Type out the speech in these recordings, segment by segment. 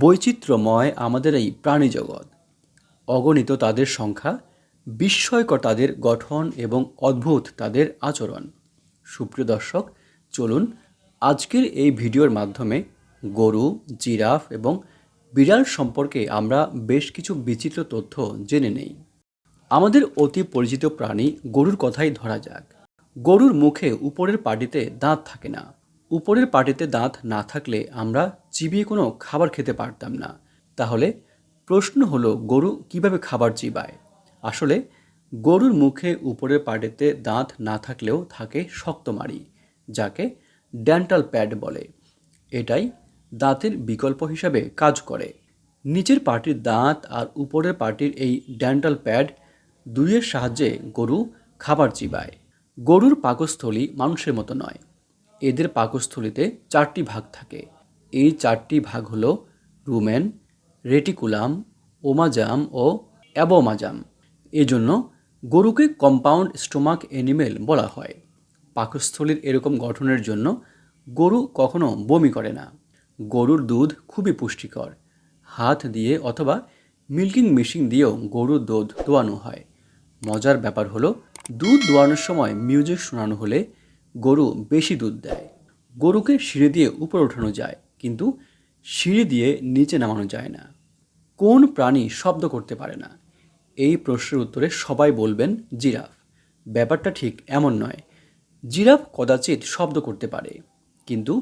বৈচিত্র্যময় আমাদের এই প্রাণী জগৎ অগণিত তাদের সংখ্যা, বিস্ময়কর তাদের গঠন এবং অদ্ভুত তাদের আচরণ। সুপ্রিয় দর্শক, চলুন আজকের এই ভিডিওর মাধ্যমে গরু, জিরাফ এবং বিড়াল সম্পর্কে আমরা বেশ কিছু বিচিত্র তথ্য জেনে নেই। আমাদের অতি পরিচিত প্রাণী গরুর কথাই ধরা যাক। গরুর মুখে উপরের পাটিতে দাঁত থাকে না। উপরের পাটিতে দাঁত না থাকলে আমরা চিবিয়ে কোনো খাবার খেতে পারতাম না। তাহলে প্রশ্ন হলো, গরু কীভাবে খাবার চিবায়? আসলে, গরুর মুখে উপরের পাটিতে দাঁত না থাকলেও থাকে শক্ত মাড়ি, যাকে ড্যান্টাল প্যাড বলে। এটাই দাঁতের বিকল্প হিসাবে কাজ করে। নিচের পাটির দাঁত আর উপরের পাটির এই ড্যান্টাল প্যাড দুইয়ের সাহায্যে গরু খাবার চিবায়। গরুর পাকস্থলী মানুষের মতো নয়। এদের পাকস্থলীতে চারটি ভাগ থাকে। এই চারটি ভাগ হলো রুমেন, রেটিকুলাম, ওমাজাম ও অ্যাবোমাজাম। এজন্য গরুকে কম্পাউন্ড স্টোমাক অ্যানিমেল বলা হয়। পাকস্থলীর এরকম গঠনের জন্য গরু কখনো বমি করে না। গরুর দুধ খুবই পুষ্টিকর। হাত দিয়ে অথবা মিল্কিং মেশিন দিয়েও গরুর দুধ দোয়ানো হয়। মজার ব্যাপার হলো, দুধ দোয়ানোর সময় মিউজিক শোনানো হলে গরু বেশি দুধ দেয়। গরুকে সিঁড়ি দিয়ে উপরে ওঠানো যায়, কিন্তু সিঁড়ি দিয়ে নিচে নামানো যায় না। কোন প্রাণী শব্দ করতে পারে না? এই প্রশ্নের উত্তরে সবাই বলবেন জিরাফ। ব্যাপারটা ঠিক এমন নয়। জিরাফ কদাচিৎ শব্দ করতে পারে, কিন্তু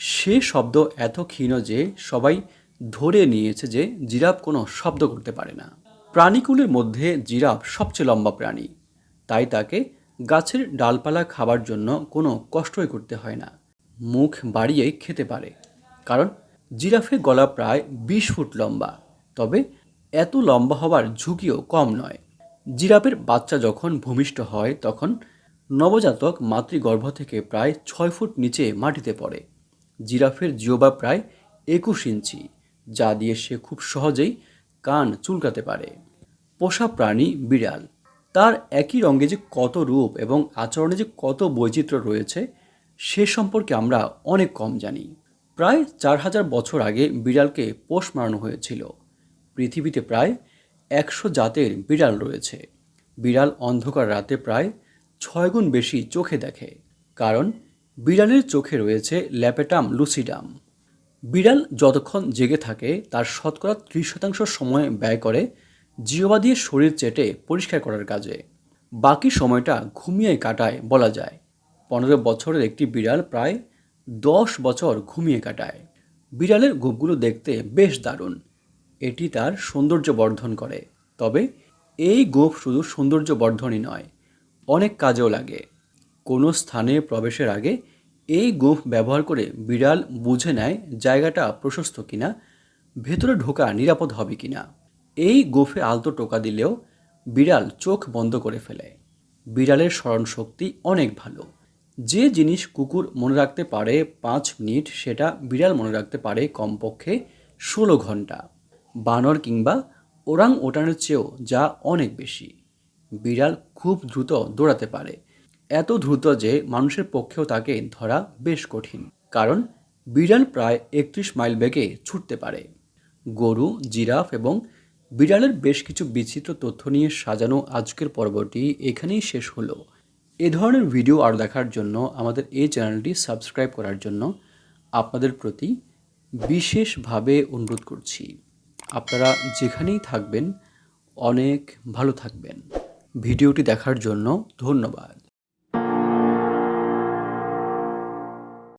সে শব্দ এত ক্ষীণ যে সবাই ধরে নিয়েছে যে জিরাফ কোনো শব্দ করতে পারে না। প্রাণীকুলের মধ্যে জিরাফ সবচেয়ে লম্বা প্রাণী, তাই তাকে গাছের ডালপালা খাবার জন্য কোনো কষ্টই করতে হয় না। মুখ বাড়িয়েই খেতে পারে। কারণ জিরাফের গলা প্রায় বিশ ফুট লম্বা। তবে এত লম্বা হওয়ার ঝুঁকিও কম নয়। জিরাফের বাচ্চা যখন ভূমিষ্ঠ হয়, তখন নবজাতক মাতৃগর্ভ থেকে প্রায় ছয় ফুট নিচে মাটিতে পড়ে। জিরাফের জিওবা প্রায় একুশ ইঞ্চি, যা দিয়ে সে খুব সহজেই কান চুলকাতে পারে। পোষা প্রাণী বিড়াল। তার একই রঙে যে কত রূপ এবং আচরণে যে কত বৈচিত্র্য রয়েছে, সে সম্পর্কে আমরা অনেক কম জানি। প্রায় চার হাজার বছর আগে বিড়ালকে পোষ মারানো হয়েছিল। পৃথিবীতে প্রায় একশো জাতের বিড়াল রয়েছে। বিড়াল অন্ধকার রাতে প্রায় ছয় গুণ বেশি চোখে দেখে, কারণ বিড়ালের চোখে রয়েছে ল্যাপেটাম লুসিডাম। বিড়াল যতক্ষণ জেগে থাকে, তার শতকরা ত্রিশ শতাংশ সময় ব্যয় করে জিওবা দিয়ে শরীর চেটে পরিষ্কার করার কাজে। বাকি সময়টা ঘুমিয়ে কাটায় বলা যায়। পনেরো বছরের একটি বিড়াল প্রায় দশ বছর ঘুমিয়ে কাটায়। বিড়ালের গোপগুলো দেখতে বেশ দারুণ। এটি তার সৌন্দর্য বর্ধন করে। তবে এই গোপ শুধু সৌন্দর্য বর্ধনই নয়, অনেক কাজেও লাগে। কোনো স্থানে প্রবেশের আগে এই গোফ ব্যবহার করে বিড়াল বুঝে নেয় জায়গাটা প্রশস্ত কিনা, ভেতরে ঢোকা নিরাপদ হবে কিনা। এই গোফে আলতো টোকা দিলেও বিড়াল চোখ বন্ধ করে ফেলে। বিড়ালের স্মরণ শক্তি অনেক ভালো। যে জিনিস কুকুর মনে রাখতে পারে পাঁচ মিনিট, সেটা বিড়াল মনে রাখতে পারে কমপক্ষে ষোলো ঘণ্টা। বানর কিংবা ওরাং ওটানের চেয়েও যা অনেক বেশি। বিড়াল খুব দ্রুত দৌড়াতে পারে। এত দ্রুত যে মানুষের পক্ষেও তাকে ধরা বেশ কঠিন। কারণ বিড়াল প্রায় একত্রিশ মাইল বেগে ছুটতে পারে। গরু, জিরাফ এবং বিড়ালের বেশ কিছু বিচিত্র তথ্য নিয়ে সাজানো আজকের পর্বটি এখানেই শেষ হলো। এ ধরনের ভিডিও আরও দেখার জন্য আমাদের এই চ্যানেলটি সাবস্ক্রাইব করার জন্য আপনাদের প্রতি বিশেষভাবে অনুরোধ করছি। আপনারা যেখানেই থাকবেন, অনেক ভালো থাকবেন। ভিডিওটি দেখার জন্য ধন্যবাদ।